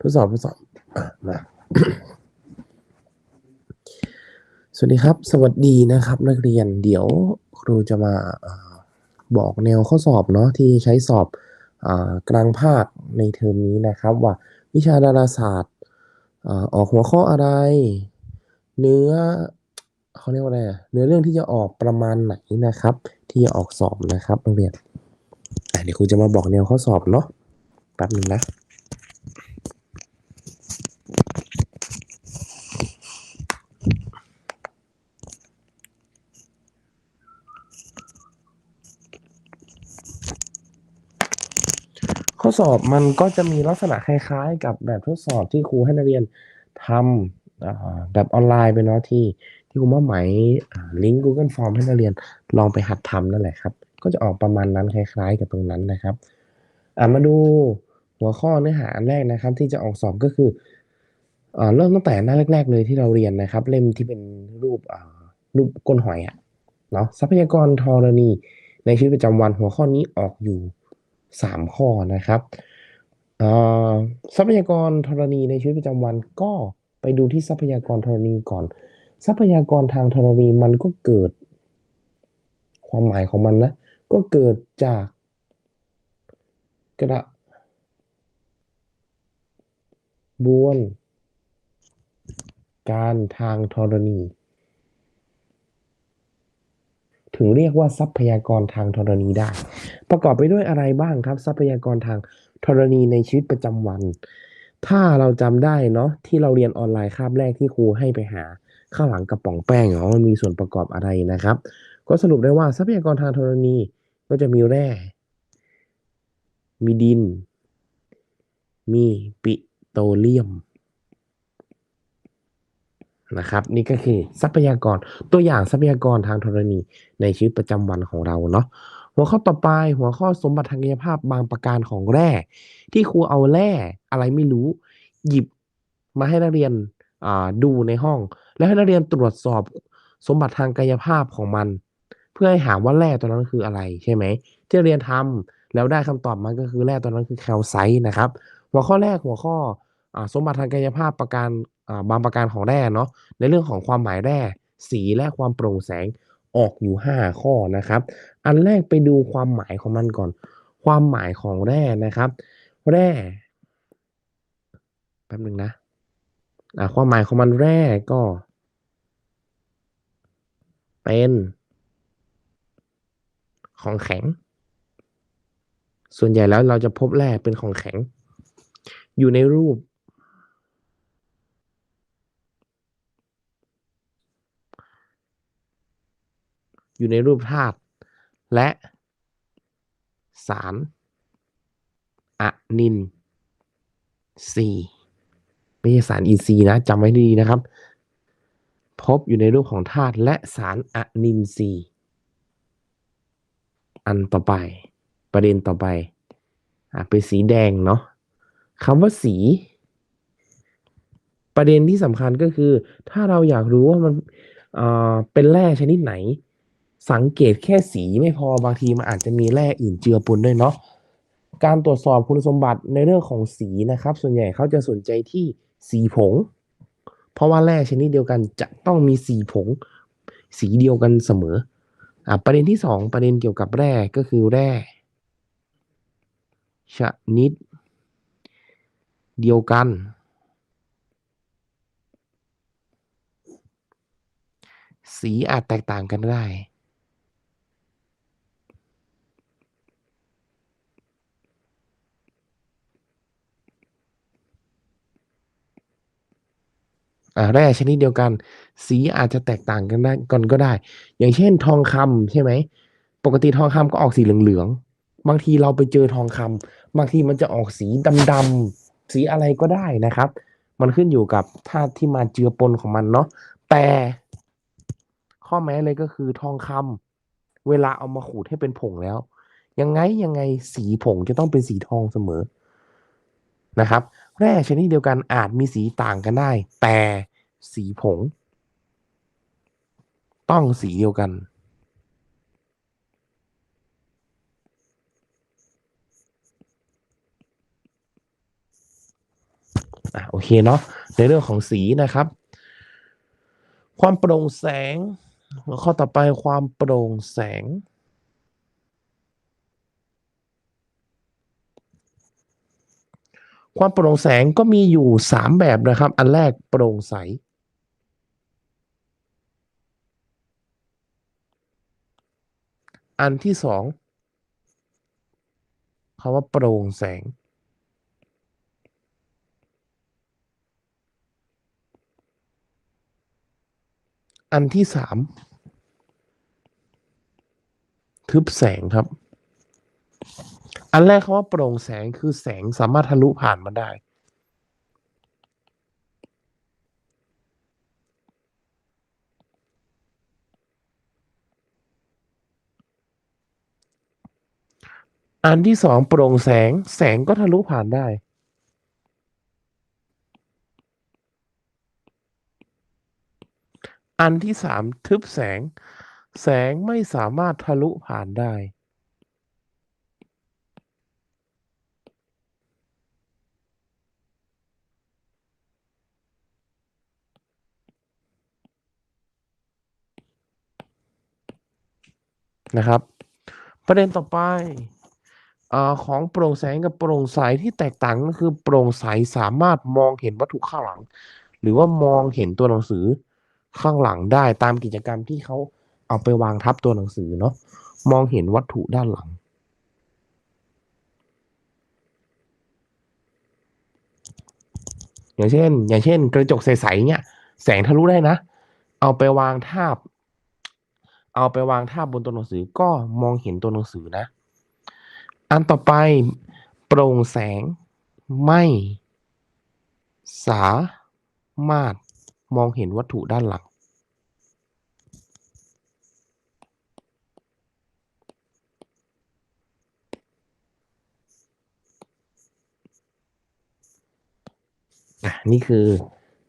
ทดสอบทดสอบอะมาสวัสดีครับ สวัสดีนะครับ นักเรียนเดี๋ยวครูจะมาอบอกแนวข้อสอบเนาะที่ใช้สอบอกลางภาคในเทอมนี้นะครับ ว่าวิชาดาราศาสตร์ออกหัวข้ออะไร เนื้อเขาเรียกว่าอะไรเนื้อเรื่องที่จะออกประมาณไหนนะครับ ที่จะออกสอบนะครับนักเรียน อะเดี๋ยวครูจะมาบอกแนวข้อสอบเนาะแป๊บหนึงนะข้อสอบมันก็จะมีลักษณะคล้ายๆ กับแบบทดสอบที่ครูให้นักเรียนทำแบบออนไลน์ไปเนาะที่ที่ครูมอบหมายลิงก์ Google Form ให้นักเรียนลองไปหัดทำนั่นแหละครับ ก็จะออกประมาณนั้นคล้าย ๆ กับตรงนั้นนะครับมาดูหัวข้อเนื้อหาอันแรกนะครับ ที่จะออกสอบก็คืออเริ่มตั้งแต่หน้าแรก ๆ เลยที่เราเรียนนะครับ เล่มที่เป็นรูปรูปก้นหอยอะเนาะทรัพยากรธรณี ในชีวิตประจำวันหัวข้อนี้ออกอยู่สามข้อนะครับทรัพยากรธรณีในชีวิตประจำวันก็ไปดูที่ทรัพยากรธรณีก่อน ทรัพยากรทางธรณีมันก็เกิด ความหมายของมันนะ ก็เกิดจากกระบวน การทางธรณี ถึงเรียกว่าทรัพยากรทางธรณีได้ ประกอบไปด้วยอะไรบ้างครับ ทรัพยากรทางธรณีในชีวิตประจำวัน ถ้าเราจำได้เนาะที่เราเรียนออนไลน์คาบแรกที่ครูให้ไปหาข้างหลังกระป๋องแป้งเนาะมันมีส่วนประกอบอะไรนะครับ ก็สรุปได้ว่าทรัพยากรทางธรณี ก็จะมีแร่ มีดิน มีปิโตรเลียมนะครับ นี่ก็คือทรัพยากรตัวอย่างทรัพยากรทางธรณีในชีวิตประจำวันของเราเนาะหัวข้อต่อไปหัวข้อสมบัติทางกายภาพบางประการของแร่ ที่ครูเอาแร่อะไรไม่รู้ หยิบมาให้นักเรียนดูในห้อง แล้วให้นักเรียนตรวจสอบสมบัติทางกายภาพของมัน เพื่อให้หาว่าแร่ตัวนั้นคืออะไรใช่ไหมที่เรียนทำแล้วได้คำตอบมาก็คือแร่ตัวนั้นคือแคลไซต์นะครับ หัวข้อแรกหัวข้ออสมบัติทางกายภาพประการบางประการของแร่เนาะในเรื่องของความหมายแร่สีและความโปร่งแสงออกอยู่ 5 ข้อนะครับ อันแรกไปดูความหมายของมันก่อน ความหมายของแร่นะครับ แร่แป๊บหนึงนะความหมายของมันแร่ก็ เป็น ของแข็ง ส่วนใหญ่แล้วเราจะพบแร่เป็นของแข็ง อยู่ในรูป อยู่ในรูปธาตุและสารอะนินซีไม่ใช่สารอินทรีย์นะจำไว้ดีๆนะครับ พบอยู่ในรูปของธาตุและสารอะนินทรีย์ อันต่อไป ประเด็นต่อไปอะเป็นสีแดงเนาะคำว่าสี ประเด็นที่สำคัญก็คือ ถ้าเราอยากรู้ว่ามันเอ่อเป็นแร่ชนิดไหน สังเกตแค่สีไม่พอบางทีมันอาจจะมีแร่อื่นเจือปนด้วยเนาะการตรวจสอบคุณสมบัติในเรื่องของสีนะครับ ส่วนใหญ่เขาจะสนใจที่สีผง เพราะว่าแร่ชนิดเดียวกันจะต้องมีสีผง สีเดียวกันเสมอ อะประเด็นที่สองประเด็นเกี่ยวกับแร่ก็คือแร่ชนิด เดียวกัน สีอาจแตกต่างกันได้ แร่ชนิดเดียวกัน สีอาจจะแตกต่างกันได้ก่อนก็ได้ อย่างเช่น ทองคำใช่ไหม ปกติทองคำก็ออกสีเหลืองๆ บางทีเราไปเจอทองคำบางทีมันจะออกสีดำๆสีอะไรก็ได้นะครับ มันขึ้นอยู่กับธาตุที่มาเจือปนของมันเนาะ แต่ข้อแม้เลยก็คือทองคำเวลาเอามาขูดให้เป็นผงแล้ว ยังไงยังไงสีผงจะต้องเป็นสีทองเสมอ นะครับ แร่ชนิดเดียวกันอาจมีสีต่างกันได้ แต่สีผง ต้องสีเดียวกันโอเคเนาะในเรื่องของสีนะครับ ความโปร่งแสง ข้อต่อไปความโปร่งแสง ความโปร่งแสงก็มีอยู่สามแบบนะครับ อันแรกโปร่งใส อันที่สองคำว่าโปร่งแสง อันที่สามทึบแสงครับ อันแรกคำว่าโปร่งแสงคือแสงสามารถทะลุผ่านมาได้ อันที่สองโปร่งแสงแสงก็ทะลุผ่านได้อันที่สามทึบแสง แสงไม่สามารถทะลุผ่านได้ นะครับ ประเด็นต่อไปอของโปร่งแสงกับโปร่งใสที่แตกต่างก็คือโปร่งใสสามารถมองเห็นวัตถุข้างหลัง หรือว่ามองเห็นตัวหนังสือข้างหลังได้ตามกิจกรรมที่เขาเอาไปวางทับตัวหนังสือเนาะมองเห็นวัตถุด้านหลัง อย่างเช่น อย่างเช่น กระจกใสๆเนี่ย แสงทะลุได้นะ เอาไปวางทาบ เอาไปวางทาบบนตัวหนังสือก็มองเห็นตัวหนังสือนะ อันต่อไปโปร่งแสงไม่สามารถมองเห็นวัตถุด้านหลัง นี่คือ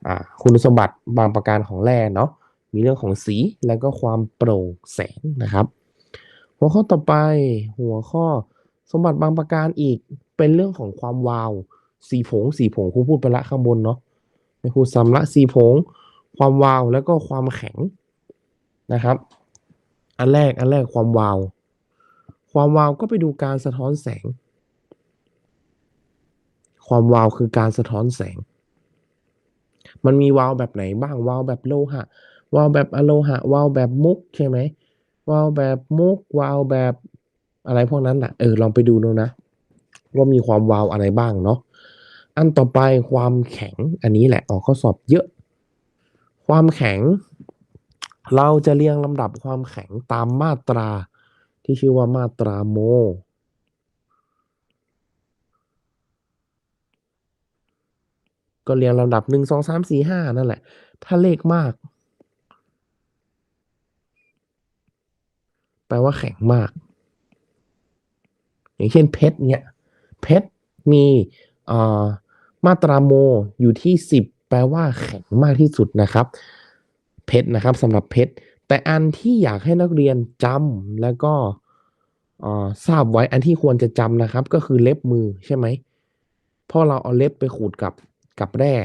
อคุณสมบัติบางประการของแร่เนาะ มีเรื่องของสีแล้วก็ความโปร่งแสงนะครับ หัวข้อต่อไปหัวข้อสมบัติบางประการอีกเป็นเรื่องของความวาว สีผง สีผงครูพูดไปละข้างบนเนาะในครูสำละสีผง ความวาวแล้วก็ความแข็งนะครับ อันแรกอันแรกความวาว ความวาวก็ไปดูการสะท้อนแสง ความวาวคือการสะท้อนแสง มันมีวาวแบบไหนบ้างวาวแบบโลหะ วาวแบบอะโลหะวาวแบบมุกใช่ไหมวาวแบบมุกวาวแบบอะไรพวกนั้นอะเออลองไปดูดูนะ ว่ามีความวาวอะไรบ้างเนาะอันต่อไปความแข็งอันนี้แหละออกข้อสอบเยอะ ความแข็ง เราจะเรียงลำดับความแข็งตามมาตรา ที่ชื่อว่ามาตราโมก็เรียงลำดับหนึ่งสองสามสี่ห้านั่นแหละ ถ้าเลขมาก แปลว่าแข็งมาก อย่างเช่นเพชรเนี่ยเพชรมีอ่อมาตราโมอยู่ที่สิบแปลว่าแข็งมากที่สุดนะครับ เพชรนะครับสำหรับเพชรแต่อันที่อยากให้นักเรียนจำแล้วก็อ่อทราบไว้อันที่ควรจะจำนะครับ ก็คือเล็บมือใช่ไหมเพราะเราเอาเล็บไปขูดกับกับแร่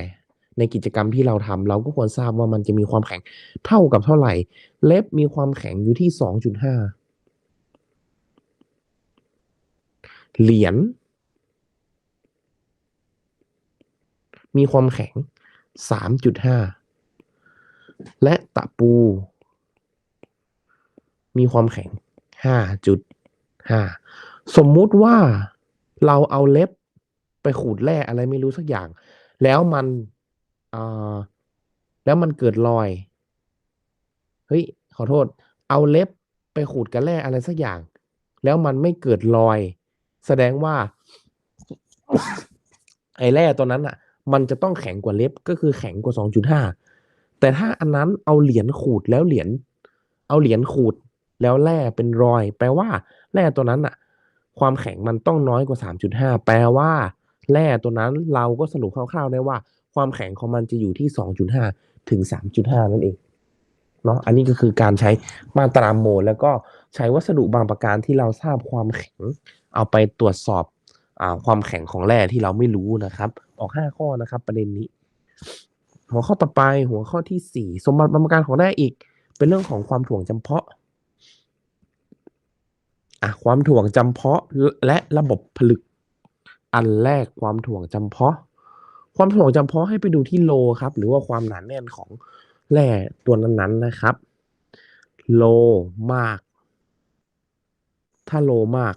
ในกิจกรรมที่เราทำเราก็ควรทราบว่ามันจะมีความแข็งเท่ากับเท่าไหร่ เล็บมีความแข็งอยู่ที่สองจุดห้าเหรียญมีความแข็งสามจุดห้าและตะปู มีความแข็งห้าจุดห้าสมมุติว่าเราเอาเล็บไปขูดแร่อะไรไม่รู้สักอย่าง แล้วมัน อ่อแล้วมันเกิดรอย เฮ้ย ขอโทษ เอาเล็บไปขูดกับแร่อะไรสักอย่าง แล้วมันไม่เกิดรอย แสดงว่า ไอ้แร่ตัวนั้นอะ มันจะต้องแข็งกว่าเล็บ ก็คือแข็งกว่าสองจุดห้า แต่ถ้าอันนั้นเอาเหรียญขูดแล้วเหรียญ เอาเหรียญขูดแล้วแร่เป็นรอย แปลว่า แร่ตัวนั้นอะ ความแข็งมันต้องน้อยกว่าสามจุดห้า แปลว่า แร่ตัวนั้นเราก็สรุปคร่าวๆได้ว่า ความแข็งของมันจะอยู่ที่สองจุดห้าถึงสามจุดห้านั่นเองเนาะอันนี้ก็คือการใช้มาตราโมลแล้วก็ใช้วัสดุบางประการที่เราทราบความแข็ง เอาไปตรวจสอบอาความแข็งของแร่ที่เราไม่รู้นะครับ ออกห้าข้อนะครับ ประเด็นนี้ หัวข้อต่อไปหัวข้อที่สี่สมบัติบำการของแร่อีก เป็นเรื่องของความถ่วงจำเพาะอะความถ่วงจำเพาะและระบบผลึก อันแรกความถ่วงจำเพาะ ความถ่วงจำเพาะให้ไปดูที่โลครับ หรือว่าความหนาแน่นของแร่ตัวนั้นๆนะครับ โลมาก ถ้าโลมาก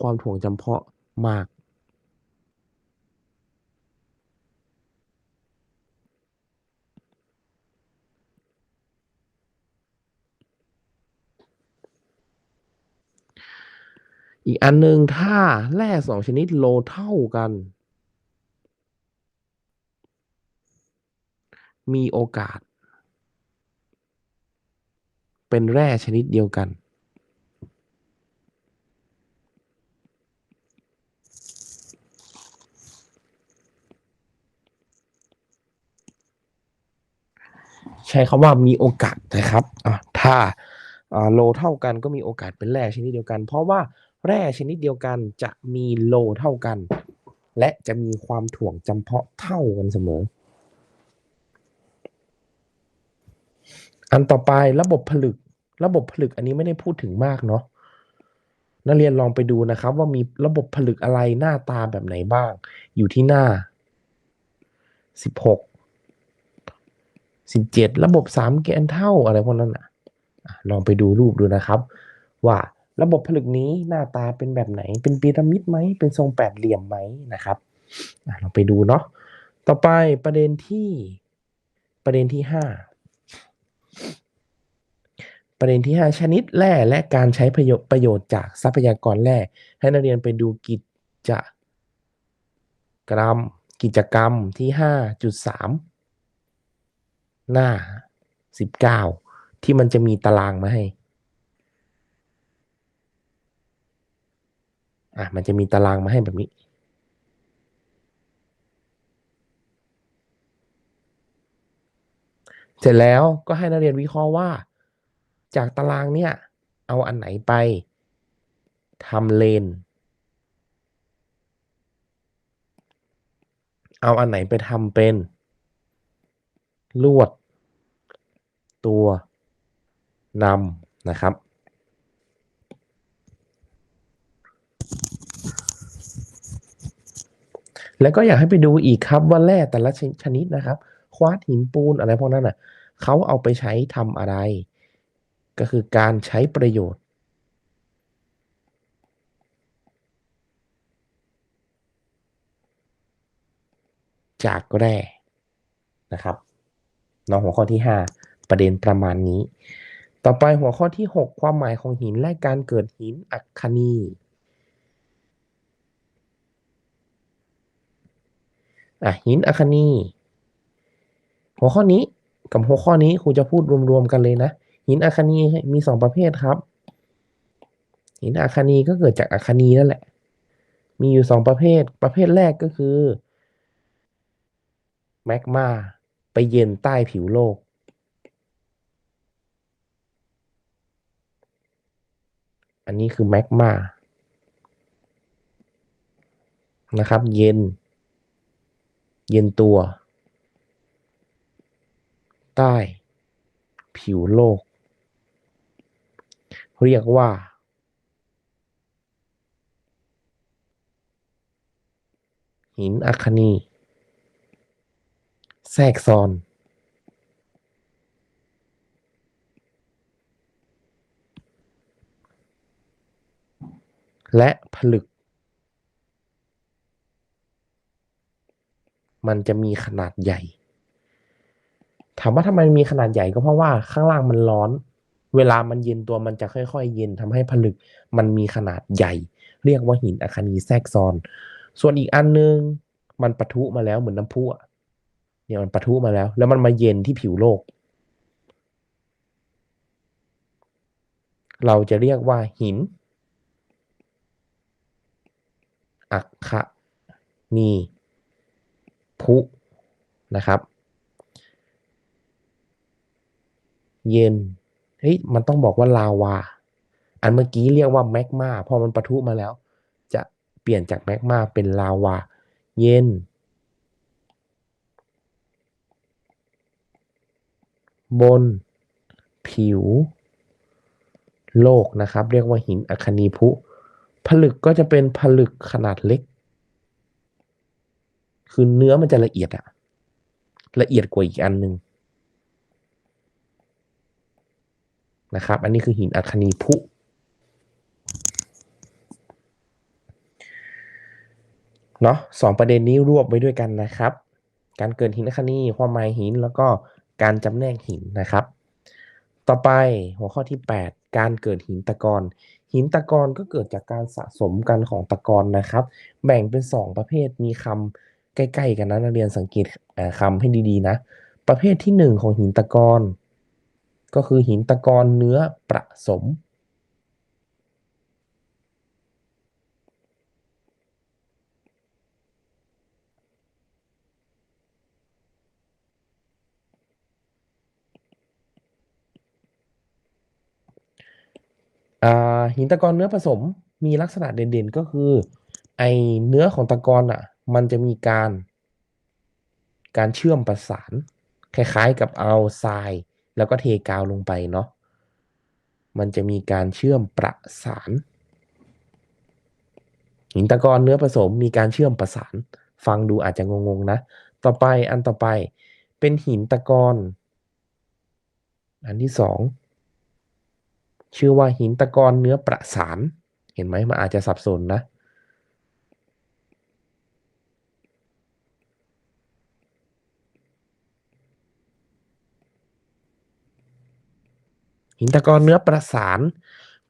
ความถ่วงจำเพาะมาก อีกอันหนึ่งถ้าแร่สองชนิดโลเท่ากัน มีโอกาส เป็นแร่ชนิดเดียวกัน ใช้คำว่ามีโอกาสนะครับถ้าโลเท่ากันก็มีโอกาสเป็นแร่ชนิดเดียวกัน เพราะว่าแร่ชนิดเดียวกันจะมีโลเท่ากัน และจะมีความถ่วงจำเพาะเท่ากันเสมอ อันต่อไประบบผลึก ระบบผลึกอันนี้ไม่ได้พูดถึงมากเนาะนักเรียนลองไปดูนะครับ ว่ามีระบบผลึกอะไรหน้าตาแบบไหนบ้าง อยู่ที่หน้าสิบหกสิบเจ็ดระบบสามแกนเท่าอะไรพวกนั้นอะลองไปดูรูปดูนะครับ ว่าระบบผลึกนี้หน้าตาเป็นแบบไหน เป็นพีระมิดไหม เป็นทรงแปดเหลี่ยมไหมนะครับลองไปดูเนาะต่อไปประเด็นที่ประเด็นที่ห้า ประเด็นที่ 5 ชนิดแร่และการใช้ประโยชน์ประโยชน์จากทรัพยากรแร่ให้นักเรียนไปดูกิจกรรม กิจกรรมที่ 5.3 หน้า 19 ที่มันจะมีตารางมาให้อะมันจะมีตารางมาให้แบบนี้เสร็จแล้วก็ให้นักเรียนวิเคราะห์ว่า จากตารางเนี่ย เอาอันไหนไปทำเลน เอาอันไหนไปทำเป็น ลวด ตัวนำนะครับ แล้วก็อยากให้ไปดูอีกครับว่าแร่แต่ละชนิดนะครับ ควาร์ตหินปูนอะไรพวกนั้นอะเขาเอาไปใช้ทำอะไร ก็คือการใช้ประโยชน์ จากแร่นะครับน้องหัวข้อที่ 5 ประเด็นประมาณนี้ ต่อไปหัวข้อที่ 6 ความหมายของหินและการเกิดหินอัคคนีอะหินอัคคนีหัวข้อนี้กับหัวข้อนี้ครูจะพูดรวมๆกันเลยนะ หินอัคคนีมีสองประเภทครับ หินอัคคนีก็เกิดจากอัคคนีนั่นแหละ มีอยู่สองประเภท ประเภทแรกก็คือแมกมาไปเย็นใต้ผิวโลก อันนี้คือแมกมานะครับ เย็น เย็นตัว ใต้ ผิวโลก เรียกว่า หินอัคนี แทรกซ้อน และผลึก มันจะมีขนาดใหญ่ ถามว่าทำไมมีขนาดใหญ่ก็เพราะว่าข้างล่างมันร้อน เวลามันเย็นตัวมันจะค่อยๆ เย็นทำให้ผลึกมันมีขนาดใหญ่ เรียกว่าหินอัคคนีแทรกซ้อน ส่วนอีกอันนึงมันปะทุมาแล้วเหมือนน้ำพุเนี่ยมันปะทุมาแล้ว แล้วมันมาเย็นที่ผิวโลก เราจะเรียกว่าหินอัคคนีพุนะครับ เย็น เฮ้ยมันต้องบอกว่าลาวา อันเมื่อกี้เรียกว่าแมกมาพอมันปะทุมาแล้ว จะเปลี่ยนจากแมกมาเป็นลาวา เย็น บน ผิว โลกนะครับ เรียกว่าหินอัคนีพุ ผลึกก็จะเป็นผลึกขนาดเล็ก คือเนื้อมันจะละเอียดอะละเอียดกว่าอีกอันหนึ่ง นะครับ อันนี้คือหินอัคนีพุ เนาะสองประเด็นนี้รวบไว้ด้วยกันนะครับ การเกิดหินอัคนีความหมายหินแล้วก็การจำแนกหินนะครับ ต่อไปหัวข้อที่ 8 การเกิดหินตะกอนหินตะกอนก็เกิดจากการสะสมกันของตะกอนนะครับ แบ่งเป็น 2 ประเภทมีคำใกล้ๆกันนะนักเรียนสังเกตคำให้ดีๆนะ ประเภทที่ 1 ของหินตะกอน ก็คือหินตะกอนเนื้อประสม หินตะกอนเนื้อผสมมีลักษณะเด่นๆก็คือ ไอเนื้อของตะกอนอะ มันจะมีการ การเชื่อมประสาน คล้ายๆกับเอาทราย แล้วก็เทกาวลงไปเนาะมันจะมีการเชื่อมประสาน หินตะกอนเนื้อผสมมีการเชื่อมประสาน ฟังดูอาจจะงงๆนะ ต่อไปอันต่อไปเป็นหินตะกอนอันที่สองชื่อว่าหินตะกอนเนื้อประสาน เห็นไหมมันอาจจะสับสนนะ หินตะกอนเนื้อประสาน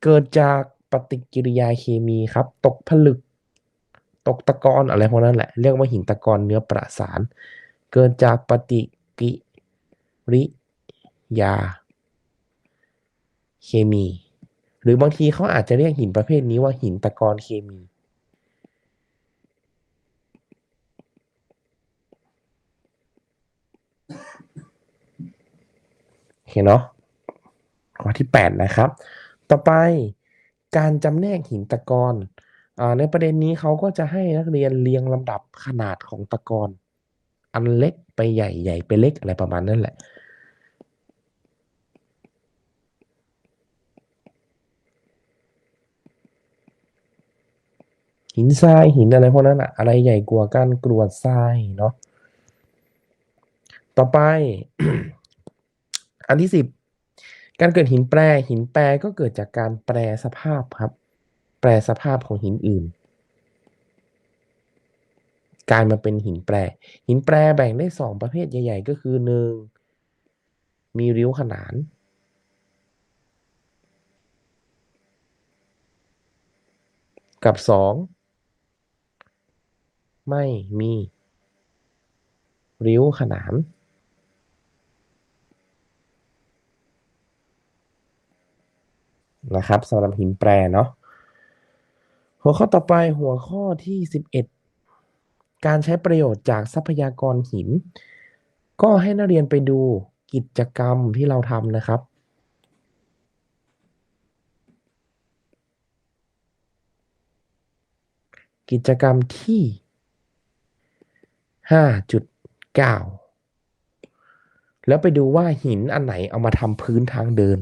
เกิดจากปฏิกิริยาเคมีครับ ตกผลึก ตกตะกอนอะไรพวกนั้นแหละ เรียกว่าหินตะกอนเนื้อประสาน เกิดจากปฏิกิริยา เคมี หรือบางทีเขาอาจจะเรียกหินประเภทนี้ว่าหินตะกอนเคมีโอเคเนาะ ข้อที่ 8 นะครับ ต่อไปการจำแนกหินตะกอนอในประเด็นนี้เขาก็จะให้นักเรียนเรียงลำดับขนาดของตะกอนอันเล็กไปใหญ่ใหญ่ไปเล็กอะไรประมาณนั้นแหละ หินทรายหินอะไรพวกนั้นอะอะไรใหญ่กว่ากันกรวดทรายเนาะต่อไป อันที่สิบ การเกิดหินแปรหินแปรก็เกิดจากการแปรสภาพครับ แปรสภาพของหินอื่นกลายมาเป็นหินแปร หินแปรแบ่งได้สองประเภทใหญ่ ๆ ก็คือหนึ่งมีริ้วขนานกับสองไม่มี ริ้วขนาน นะครับสำหรับหินแปรเนาะหัวข้อต่อไปหัวข้อที่ 11 การใช้ประโยชน์จากทรัพยากรหิน ก็ให้นักเรียนไปดูกิจกรรมที่เราทำนะครับกิจกรรมที่ 5.9 แล้วไปดูว่าหินอันไหนเอามาทำพื้นทางเดิน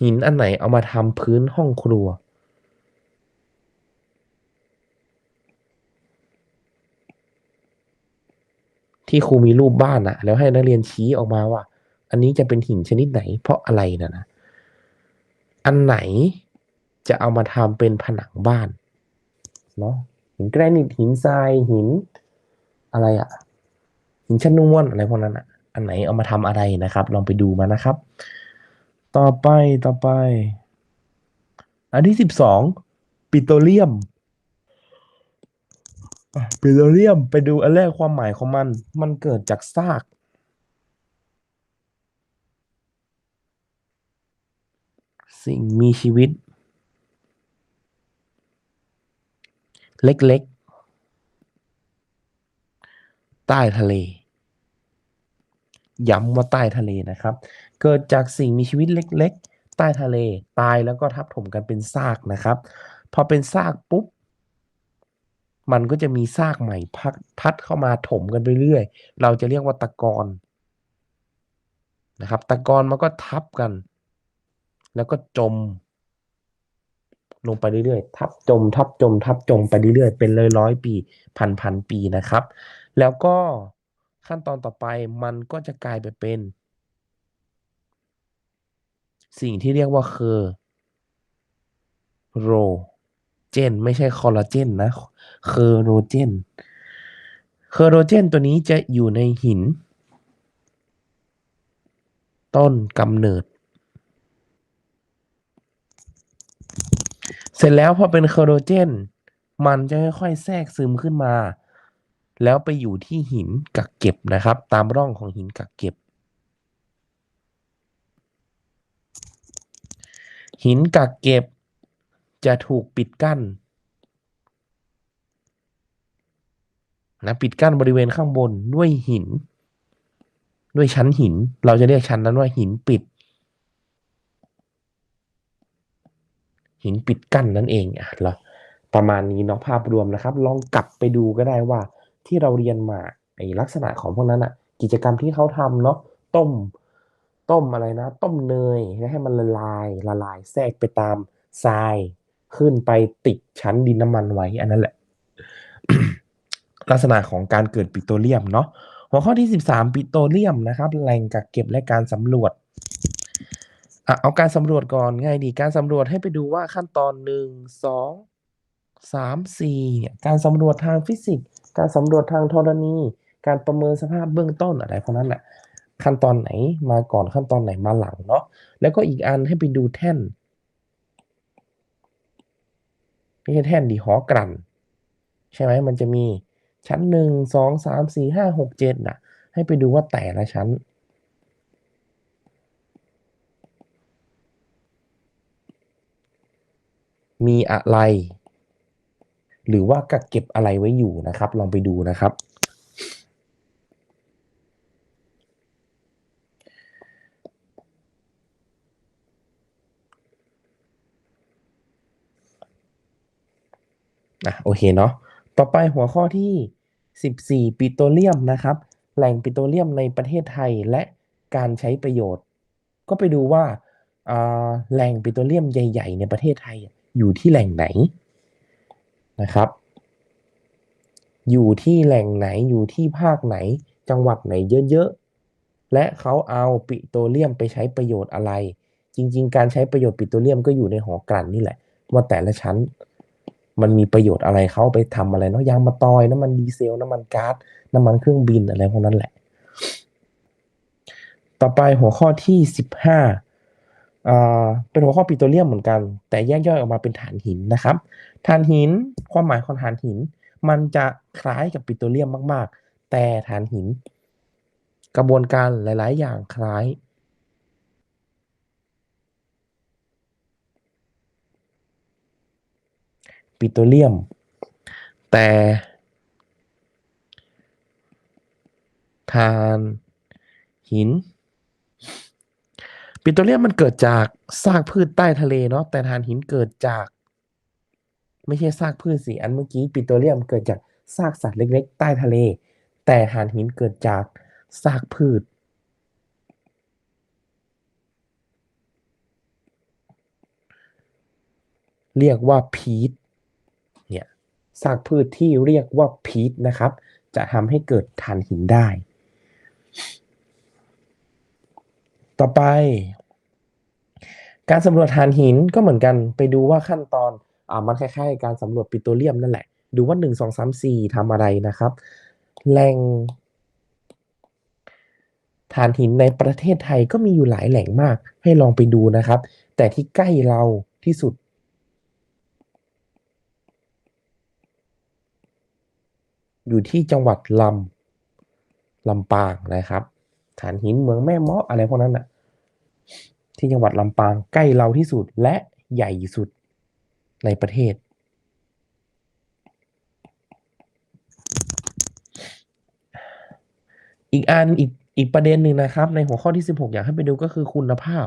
หินอันไหนเอามาทำพื้นห้องครัวที่ครูมีรูปบ้านอะแล้วให้นักเรียนชี้ออกมาว่า อันนี้จะเป็นหินชนิดไหน เพราะอะไรนะนะ อันไหนจะเอามาทำเป็นผนังบ้านเนาะหินแกรนิตหินทรายหินอะไรอะหินชนวนอะไรพวกนั้นอะอันไหนเอามาทำอะไรนะครับ ลองไปดูมานะครับ ต่อไปต่อไป อันที่สิบสองปิโตรเลียมปิโตรเลียมไปดูอันแรกความหมายของมัน มันเกิดจากซากสิ่งมีชีวิต เล็กๆ ใต้ทะเล ย้ำว่าใต้ทะเลนะครับ เกิดจากสิ่งมีชีวิตเล็กๆ ใต้ทะเลตายแล้วก็ทับถมกันเป็นซากนะครับ พอเป็นซากปุ๊บ มันก็จะมีซากใหม่พัดพัดเข้ามาถมกันไปเรื่อย เราจะเรียกว่าตะกอนนะครับ ตะกอนมันก็ทับกัน แล้วก็จม ลงไปเรื่อยๆ ทับจม ทับจม ทับจมไปเรื่อยๆ เป็นเลยร้อยปี พันพันปีนะครับ แล้วก็ ขั้นตอนต่อไปมันก็จะกลายไปเป็น สิ่งที่เรียกว่าเคอร์โรเจน ไม่ใช่คอลลาเจนนะเคอร์โรเจนเคอร์โรเจนตัวนี้จะอยู่ในหิน ต้นกำเนิด เสร็จแล้วพอเป็นเคอโรเจน มันจะค่อยๆแทรกซึมขึ้นมา แล้วไปอยู่ที่หินกักเก็บนะครับ ตามร่องของหินกักเก็บ หินกักเก็บจะถูกปิดกั้นนะปิดกั้นบริเวณข้างบนด้วยหิน ด้วยชั้นหิน เราจะเรียกชั้นนั้นว่าหินปิด หินปิดกั้นนั่นเองอะเราประมาณนี้เนาะภาพรวมนะครับ ลองกลับไปดูก็ได้ว่า ที่เราเรียนมาไอ้ลักษณะของพวกนั้นอะกิจกรรมที่เขาทำเนาะต้ม ต้มอะไรนะ ต้มเนยแล้วให้มันละลายละลายแทรกไปตามทรายขึ้นไปติดชั้นดินน้ำมันไว้อันนั้นแหละ ลักษณะของการเกิดปิโตรเลียมเนาะหัวข้อที่ 13 ปิโตรเลียมนะครับแหล่งกักเก็บและการสำรวจอะเอาการสำรวจก่อนง่ายดีการสำรวจให้ไปดูว่าขั้นตอนหนึ่งสองสามสี่เนี่ยการสำรวจทางฟิสิกส์ การสำรวจทางธรณี การประเมินสภาพเบื้องต้นอะไรพวกนั้นแหละขั้นตอนไหนมาก่อนขั้นตอนไหนมาหลังเนาะแล้วก็อีกอันให้ไปดูแท่นไม่ใช่แท่นดีหอกลั่นใช่ไหมมันจะมีชั้นหนึ่งสองสามสี่ห้าหกเจ็ดน่ะให้ไปดูว่าแต่ละชั้น มีอะไร หรือว่ากักเก็บอะไรไว้อยู่นะครับ ลองไปดูนะครับ อะโอเคเนาะต่อไปหัวข้อที่ 14 ปิโตรเลียมนะครับ แหล่งปิโตรเลียมในประเทศไทยและการใช้ประโยชน์ ก็ไปดูว่าแหล่งปิโตรเลียมใหญ่ ๆ ในประเทศไทยอยู่ที่แหล่งไหน นะครับ อยู่ที่แหล่งไหนอยู่ที่ภาคไหน จังหวัดไหนเยอะๆ และเขาเอาปิโตรเลียมไปใช้ประโยชน์อะไร จริง ๆ การใช้ประโยชน์ปิโตรเลียมก็อยู่ในหอกลั่นนี่แหละ ว่าแต่ละชั้น มันมีประโยชน์อะไรเขาไปทำอะไรเนาะยางมะตอยน้ำมันดีเซลน้ำมันก๊าซน้ำมันเครื่องบินอะไรพวกนั้นแหละ ต่อไปหัวข้อที่สิบห้า เป็นหัวข้อปิโตรเลียมเหมือนกัน แต่แยกย่อยออกมาเป็นฐานหินนะครับฐานหินความหมายของฐานหิน มันจะคล้ายกับปิโตรเลียมมาก ๆ แต่ฐานหิน กระบวนการหลาย ๆ อย่างคล้าย ปิโตรเลียม แต่ฐานหิน ปิโตรเลียมมันเกิดจากซากพืชใต้ทะเลเนาะแต่ฐานหินเกิดจาก ไม่ใช่ซากพืชสิอันเมื่อกี้ปิโตรเลียมเกิดจากซากสัตว์เล็ก ๆ ใต้ทะเล แต่ฐานหินเกิดจากซากพืชเรียกว่าพีทเนี่ยซากพืชที่เรียกว่าพีทนะครับ จะทำให้เกิดฐานหินได้ ต่อไป การสำรวจฐานหินก็เหมือนกันไปดูว่าขั้นตอนอ่ามันคล้ายๆ การสำรวจปิโตรเลียมนั่นแหละ ดูว่า 1 2 3 4ทำอะไรนะครับ แหล่งฐานหินในประเทศไทยก็มีอยู่หลายแหล่งมาก ให้ลองไปดูนะครับ แต่ที่ใกล้เราที่สุด อยู่ที่จังหวัดลำลำปางนะครับ ฐานหินเมืองแม่เมาะอะไรพวกนั้นอะ ที่จังหวัดลำปางใกล้เราที่สุดและใหญ่สุดในประเทศ อีกอันอีกอีกประเด็นหนึ่งนะครับ ในหัวข้อที่ 16 อยากให้ไปดูก็คือคุณภาพ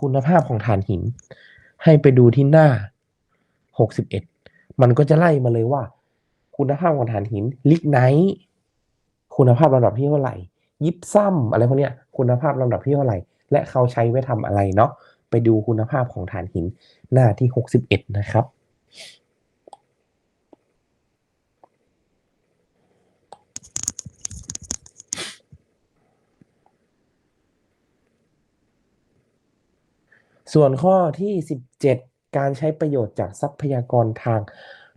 คุณภาพของถ่านหิน ให้ไปดูที่หน้า 61 มันก็จะไล่มาเลยว่า คุณภาพของถ่านหินลิกไนท์คุณภาพลำดับที่เท่าไหร่ ยิปซัมอะไรพวกเนี้ยคุณภาพลำดับที่เท่าไหร่ และเขาใช้ไว้ทำอะไรเนาะไปดูคุณภาพของถ่านหินหน้าที่ 61 นะครับส่วนข้อที่ 17 การใช้ประโยชน์จากทรัพยากรทาง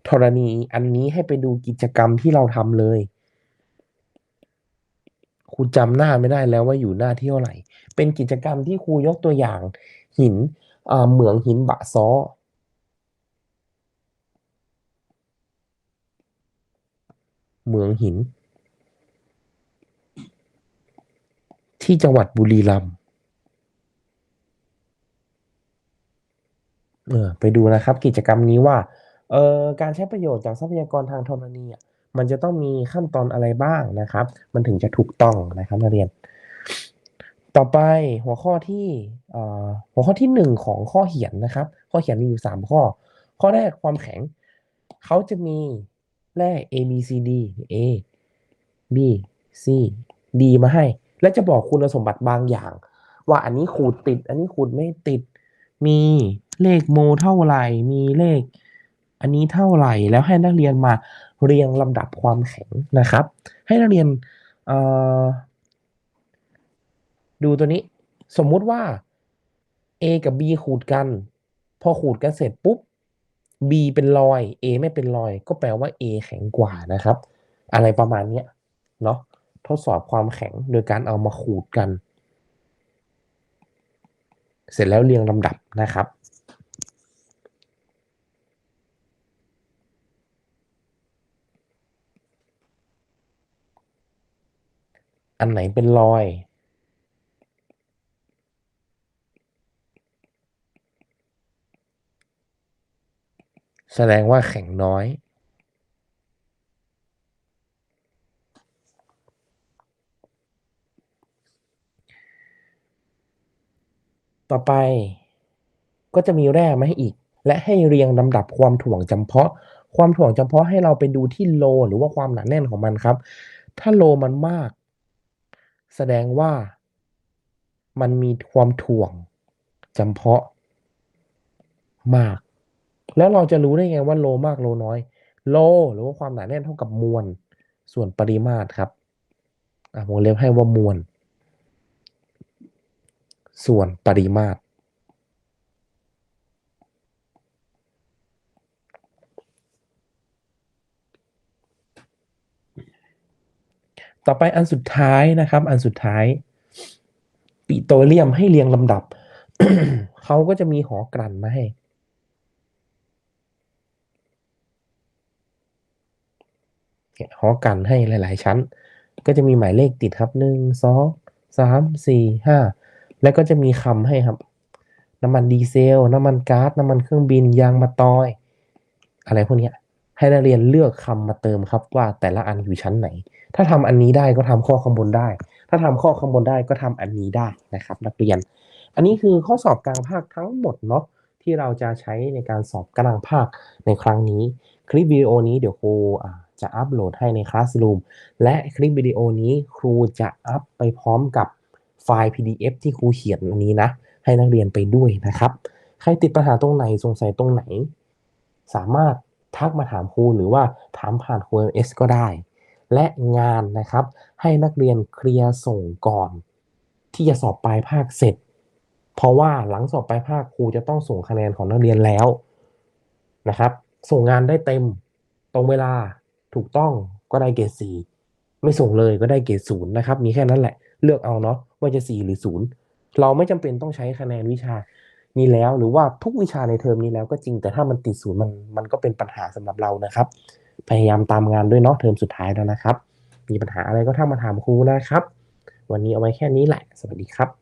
ธรณีอันนี้ให้ไปดูกิจกรรมที่เราทำเลยครูจำหน้าไม่ได้แล้วว่าอยู่หน้าที่เท่าไหร่ เป็นกิจกรรมที่ครูยกตัวอย่าง หินอ่าเหมืองหินบะซ้อเหมืองหิน ที่จังหวัดบุรีรัมย์เออไปดูนะครับ กิจกรรมนี้ว่า เอ่อการใช้ประโยชน์จากทรัพยากรทางธรณีอะมันจะต้องมีขั้นตอนอะไรบ้างนะครับ มันถึงจะถูกต้องนะครับนักเรียน ต่อไปหัวข้อที่หัวข้อที่หนึ่งของข้อเขียนนะครับ ข้อเขียนมีอยู่สามข้อ ข้อแรกความแข็ง เขาจะมีแร่ A B C D A B C D มาให้ และจะบอกคุณสมบัติบางอย่าง ว่าอันนี้ขูดติด อันนี้ขูดไม่ติด มีเลขโมเท่าไหร่ มีเลข อันนี้เท่าไหร่แล้วให้นักเรียนมาเรียงลำดับความแข็งนะครับ ให้นักเรียนดูตัวนี้สมมุติว่า A กับ B ขูดกัน พอขูดกันเสร็จปุ๊บ B เป็นรอย A ไม่เป็นรอย ก็แปลว่า A แข็งกว่านะครับ อะไรประมาณเนี้ยเนาะทดสอบความแข็งโดยการเอามาขูดกัน เสร็จแล้วเรียงลำดับนะครับ อันไหนเป็นรอย แสดงว่าแข็งน้อยต่อไปก็จะมีแร่มาให้อีก และให้เรียงลำดับความถ่วงจำเพาะ ความถ่วงจำเพาะให้เราไปดูที่โลหรือว่าความหนาแน่นของมันครับ ถ้าโลมันมาก แสดงว่ามันมีความถ่วงจำเพาะมาก แล้วเราจะรู้ได้ไงว่าโลมากโลน้อย โลหรือว่าความหนาแน่นเท่ากับมวลส่วนปริมาตรครับอะวงเล็บให้ว่ามวลส่วนปริมาตร ต่อไปอันสุดท้ายนะครับ อันสุดท้าย ปิโตรเลียมให้เรียงลำดับ เขาก็จะมีหอกลั่นมาให้หอกันให้หลาย ๆ ชั้น ก็จะมีหมายเลขติดครับหนึ่งสองสามสี่ห้าแล้วก็จะมีคำให้ครับ น้ำมันดีเซล น้ำมันก๊าซน้ำมันเครื่องบินยางมะตอย อะไรพวกนี้ให้นักเรียนเลือกคำมาเติมครับว่าแต่ละอันอยู่ชั้นไหน ถ้าทำอันนี้ได้ก็ทำข้อข้างบนได้ ถ้าทำข้อข้างบนได้ก็ทำอันนี้ได้นะครับ นักเรียน อันนี้คือข้อสอบกลางภาคทั้งหมดเนาะที่เราจะใช้ในการสอบกลางภาคในครั้งนี้ คลิปวิดีโอนี้เดี๋ยวครูจะอัปโหลดให้ใน Classroom และคลิปวิดีโอนี้ครูจะอัปไปพร้อมกับไฟล์ PDF ที่ครูเขียนอันนี้นะ ให้นักเรียนไปด้วยนะครับ ใครติดปัญหาตรงไหนสงสัยตรงไหน สามารถทักมาถามครูหรือว่าถามผ่านครู MS ก็ได้ และงานนะครับ ให้นักเรียนเคลียร์ส่งก่อน ที่จะสอบปลายภาคเสร็จ เพราะว่าหลังสอบปลายภาคครูจะต้องส่งคะแนนของนักเรียนแล้วนะครับ ส่งงานได้เต็มตรงเวลาถูกต้องก็ได้เกรดสี่ไม่ส่งเลยก็ได้เกรดศูนย์นะครับ มีแค่นั้นแหละ เลือกเอาเนาะว่าจะสี่หรือศูนย์เราไม่จำเป็นต้องใช้คะแนนวิชานี้แล้วหรือว่าทุกวิชาในเทอมนี้แล้วก็จริงแต่ถ้ามันติดศูนย์มันมันก็เป็นปัญหาสำหรับเรานะครับ พยายามตามงานด้วยเนาะเทอมสุดท้ายแล้วนะครับ มีปัญหาอะไรก็ทักมาถามครูนะครับ วันนี้เอาไว้แค่นี้แหละ สวัสดีครับ